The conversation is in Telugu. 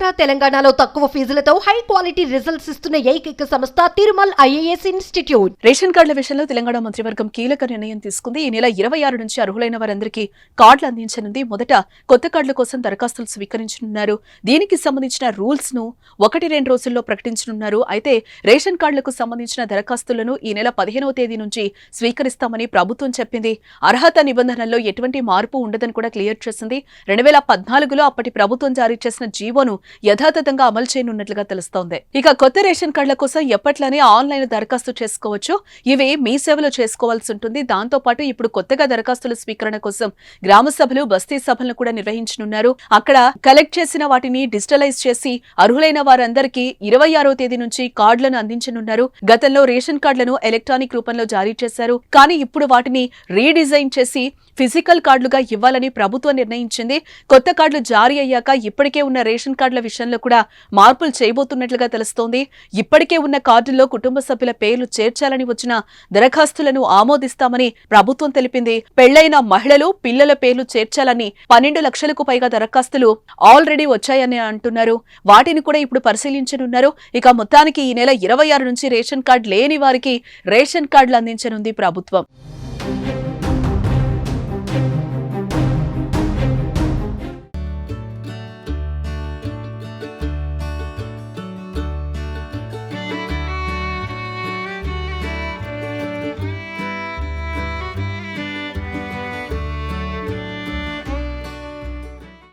ఆంధ్ర తెలంగాణలో తక్కువ ఫీజులతో హై క్వాలిటీ రిజల్ట్స్ ఇస్తున్న ఏకైక సంస్థ తిరుమల్ ఐఏఎస్ ఇన్స్టిట్యూట్. రేషన్ కార్డుల విషయంలో తెలంగాణ మంత్రివర్గం కీలక నిర్ణయం తీసుకుంది. ఈ నెల ఇరవై ఆరు నుంచి అర్హులైన వారందరికీ కార్డులు అందించనుంది. మొదట కొత్త కార్డుల కోసం దరఖాస్తులు స్వీకరించనున్నారు. దీనికి సంబంధించిన రూల్స్ను ఒకటి రెండు రోజుల్లో ప్రకటించనున్నారు. అయితే రేషన్ కార్డులకు సంబంధించిన దరఖాస్తులను ఈ నెల పదిహేనవ తేదీ నుంచి స్వీకరిస్తామని ప్రభుత్వం చెప్పింది. అర్హత నిబంధనల్లో ఎటువంటి మార్పు ఉండదని కూడా క్లియర్ చేసింది. రెండు వేల పద్నాలుగులో అప్పటి ప్రభుత్వం జారీ చేసిన జీవోను యథాతథంగా అమలు చేయనున్నట్లుగా తెలుస్తోంది. ఇక కొత్త రేషన్ కార్డుల కోసం ఎప్పట్లానే ఆన్లైన్ దరఖాస్తు చేసుకోవచ్చు. ఇవి మీ సేవలో చేసుకోవాల్సి ఉంటుంది. దాంతో పాటు ఇప్పుడు కొత్తగా దరఖాస్తుల స్వీకరణ కోసం గ్రామ సభలు బస్తీ సభలను కూడా నిర్వహించనున్నారు. అక్కడ కలెక్ట్ చేసిన వాటిని డిజిటలైజ్ చేసి అర్హులైన వారందరికీ ఇరవై ఆరో తేదీ నుంచి కార్డులను అందించనున్నారు. గతంలో రేషన్ కార్డులను ఎలక్ట్రానిక్ రూపంలో జారీ చేశారు. కానీ ఇప్పుడు వాటిని రీడిజైన్ చేసి ఫిజికల్ కార్డులుగా ఇవ్వాలని ప్రభుత్వం నిర్ణయించింది. కొత్త కార్డులు జారీ అయ్యాక ఇప్పటికే ఉన్న రేషన్ కార్డుల విషయంలో కూడా మార్పులు చేయబోతున్నట్లుగా తెలుస్తోంది. ఇప్పటికే ఉన్న కార్డుల్లో కుటుంబ సభ్యుల పేర్లు చేర్చాలని వచ్చిన దరఖాస్తులను ఆమోదిస్తామని ప్రభుత్వం తెలిపింది. పెళ్ళైన మహిళలు పిల్లల పేర్లు చేర్చాలని పన్నెండు లక్షలకు పైగా దరఖాస్తులు ఆల్రెడీ వచ్చాయని అంటున్నారు. వాటిని కూడా ఇప్పుడు పరిశీలించనున్నారు. ఇక మొత్తానికి ఈ నెల ఇరవై ఆరు నుంచి రేషన్ కార్డు లేని వారికి రేషన్ కార్డులు అందించనుంది ప్రభుత్వం.